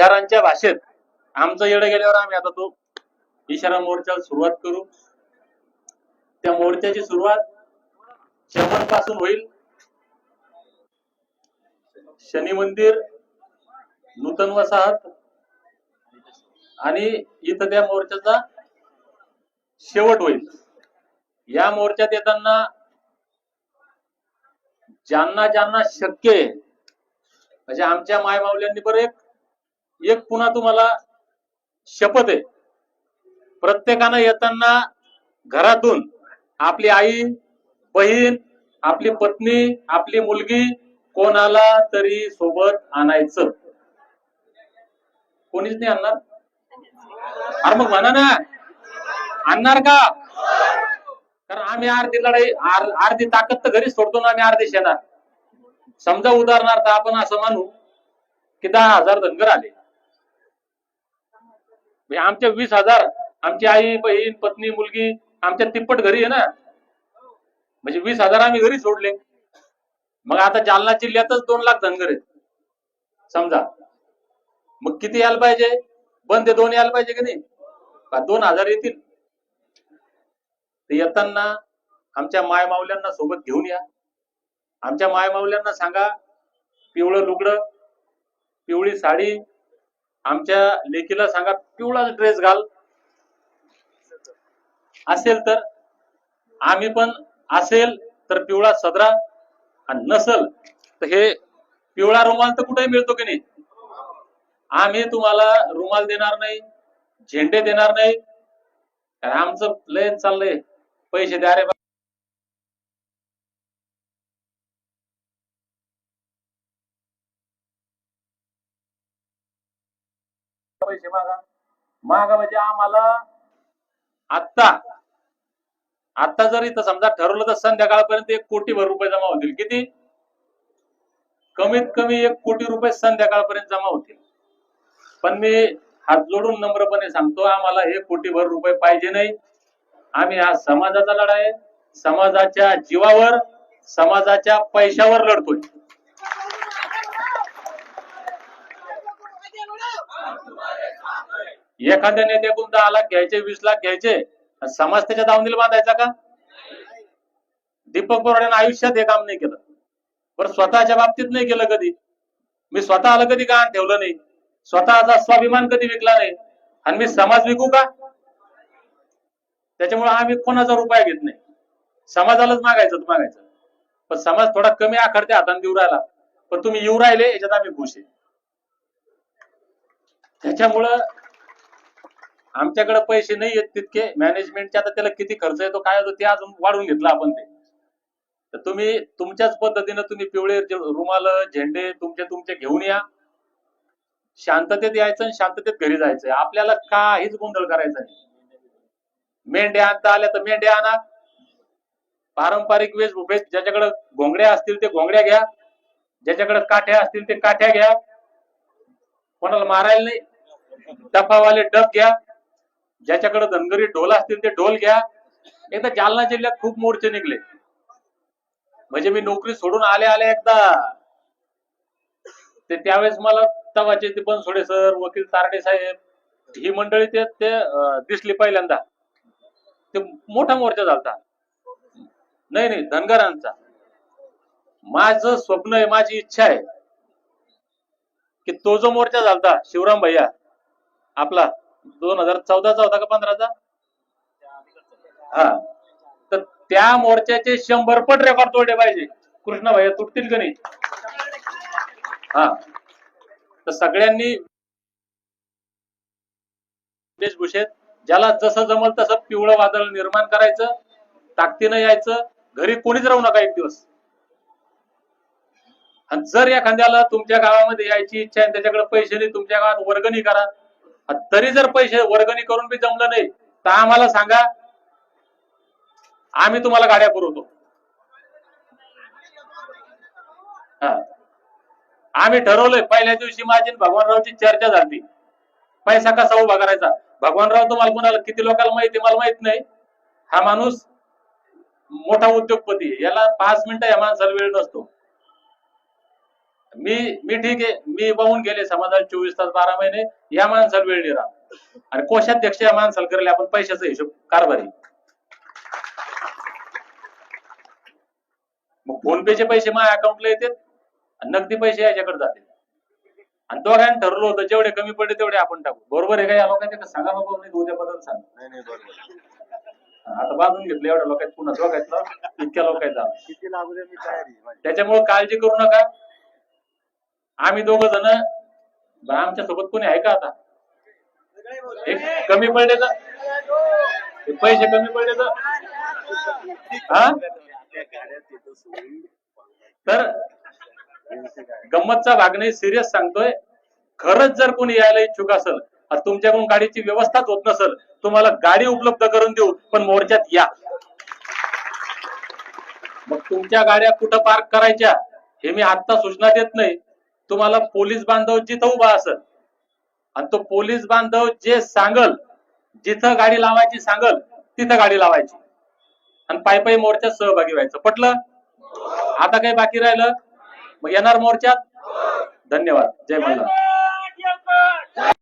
इशारांच्या भाषेत आमचं येडं गेल्यावर आम्ही आता तो इशारा मोर्चाला सुरुवात करू. त्या मोर्चाची सुरुवात शमनपासून होईल. शनी मंदिर नूतन वसाहत आणि इथं त्या मोर्चाचा शेवट होईल. या मोर्चात येताना ज्यांना ज्यांना शक्य आहे म्हणजे आमच्या माय माऊल्यांनी बरं एक एक पुन्हा तुम्हाला शपथ आहे. प्रत्येकानं येताना घरातून आपली आई बहीण आपली पत्नी आपली मुलगी कोणाला तरी सोबत आणायचं. कोणीच नाही आणणार? अरे मग म्हणा ना. आणणार का? कारण आम्ही अर्धी लढाई आर- अर्धी ताकद तर घरीच सोडतो ना आम्ही अर्धी शेणार समजा उदाहरणार्थ आपण असं मानू की दहा हजार धनगर आले. म्हणजे आमच्या वीस हजार आमची आई बहीण पत्नी मुलगी आमच्या तिप्पट घरी आहे ना. म्हणजे वीस हजार आम्ही घरी सोडले. मग आता जालना जिल्ह्यातच दोन लाख धनगर आहेत. समजा. मग किती यायला पाहिजे? बंद ते दोन यायला पाहिजे की नाही? का दोन हजार येतील? ते येताना आमच्या मायमाऊल्यांना सोबत घेऊन या. आमच्या मायमाऊल्यांना सांगा पिवळं लुगडं पिवळी साडी आमच्या लेकीला सांगा पिवळा ड्रेस घाल. असेल तर आम्ही पण असेल तर पिवळा सदरा. आणि नसल तर हे पिवळा रुमाल तर कुठेही मिळतो की नाही? आम्ही तुम्हाला रुमाल देणार नाही झेंडे देणार नाही. आमचं लय चाललंय. पैसे द्या रे पैसे मागा. मागा म्हणजे आम्हाला आत्ता आत्ता जर इथं समजा ठरवलं तर संध्याकाळपर्यंत एक कोटी भर रुपये जमा होतील. किती? कमीत कमी एक कोटी रुपये संध्याकाळपर्यंत जमा होतील. पण मी हात जोडून नम्रपणे सांगतो आम्हाला हे कोटीभर रुपये पाहिजे नाही. आम्ही हा समाजाचा लढा आहे. समाजाच्या जीवावर समाजाच्या पैशावर लढतोय. एखाद्या नेत्याकडून दहा लाख घ्यायचे वीस लाख घ्यायचे समाज त्याच्या दावणीला बांधायचा का? दीपक बोराड्यानं आयुष्यात हे काम नाही केलं. बरं स्वतःच्या बाबतीत नाही केलं कधी. मी स्वतःला कधी गहाण ठेवलं नाही? स्वतःचा स्वाभिमान कधी विकला नाही? आणि मी समाज विकू का? त्याच्यामुळे आम्ही कोणाचा रुपया घेत नाही. समाजालाच मागायचं मागायचं. पण समाज थोडा कमी आखडते हाताने देऊ राहिला. पण तुम्ही येऊ राहिले याच्यात आम्ही खुश आहे. त्याच्यामुळं आमच्याकडे पैसे नाही येत तितके. मॅनेजमेंटचे आता त्याला किती खर्च येतो काय होतो ते अजून वाढवून घेतलं आपण ते. तर तुम्ही तुमच्याच पद्धतीनं तुम्ही पिवळे रुमाल झेंडे तुमचे तुमचे घेऊन या. शांततेत यायचं आणि शांततेत घरी जायचंय आपल्याला काहीच गोंधळ करायचा नाही. मेंढ्या आणता आल्या तर मेंढ्या आणा. पारंपरिक वेशभूषेत ज्याच्याकडे घोंगड्या असतील ते घोंगड्या घ्या. ज्याच्याकडे काठ्या असतील ते काठ्या घ्या. कोणाला मारायला नाही. डफावाले डफ घ्या. ज्याच्याकडे धनगरी ढोल असतील ते ढोल घ्या. एकदा जालना जिल्ह्यात खूप मोर्चे निघले. म्हणजे मी नोकरी सोडून आले आले एकदा. ते त्यावेळेस मला तवाचे ते बनसोडे सर वकील तारडे साहेब ही मंडळी ते ते दिसली पहिल्यांदा. ते मोठा मोर्चा झालता. नाही नाही धनगरांचा. माझं स्वप्न आहे माझी इच्छा आहे की तो जो मोर्चा झालता शिवराम भैया आपला दोन हजार चौदाचा होता का पंधराचा? हा. तर त्या मोर्चाचे शंभर पट रेकॉर्ड तोडले पाहिजे. कृष्णा भैया तुटतील का नाही? हा. तर सगळ्यांनी वेशभूषेत ज्याला जसं जमल तसं पिवळं वादळ निर्माण करायचं ताकदीनं यायचं घरी कोणीच राहू नका एक दिवस. आणि जर एखाद्याला तुमच्या गावामध्ये यायची इच्छा आहे त्याच्याकडे पैसे नाही तुमच्या गावात वर्गणी करा तरी जर पैसे वर्गणी करून बी जमलं नाही तर आम्हाला सांगा. आम्ही तुम्हाला गाड्या पुरवतो. हा. आम्ही ठरवलंय पहिल्या दिवशी माझी भगवानरावची चर्चा झाली. पैसा कसा उभा करायचा? भगवानराव तुम्हाला कोणाला किती लोकांना माहिती मला माहीत नाही. हा माणूस मोठा उद्योगपती याला पाच मिनिटं या माणसाला वेळ नसतो. मी मी ठीक आहे. मी वाहून गेले समाजाला चोवीस तास बारा महिने या माणसाला वेळ नाही राहत. आणि कोषाध्यक्ष या माणसाला करले आपण पैशाचा हिशोब कारभारी. मग फोन पेचे पैसे माझ्या अकाउंटला येतात आणि नगदी पैसे याच्याकडे जाते आणि दोघांनी ठरवलं होतं जेवढे कमी पडले तेवढे आपण टाकू. बरोबर आहे का? या लोकांचे सांगा बाबा नाही उद्या बदल सांग नाही नाही बरोबर आता बांधून घेतलं एवढ्या लोकांत पुन्हा दोघांचं इतक्या लोकांचा मी. त्याच्यामुळे काळजी करू नका. आम्ही दोघ जण आमच्यासोबत कोणी आहे का आता? एक कमी पडले तर पैसे कमी पडले तर हा? तर गंमतचा भाग नाही सिरियस सांगतोय. खरंच जर कोणी यायला इच्छुक असेल तुमच्याकडून गाडीची व्यवस्थाच होत नसेल तुम्हाला गाडी उपलब्ध करून देऊ पण मोर्चात या. मग तुमच्या गाड्या कुठं पार्क करायच्या हे मी आत्ता सूचना देत नाही. तुम्हाला पोलीस बांधव जिथं उभा असेल आणि तो पोलीस बांधव जे सांगल जिथं गाडी लावायची सांगल तिथं गाडी लावायची. आणि पायी पायी मोर्चात सहभागी व्हायचं. पटलं? आता काही बाकी राहिलं? मग येणार मोर्चात? धन्यवाद. जय मल्हार.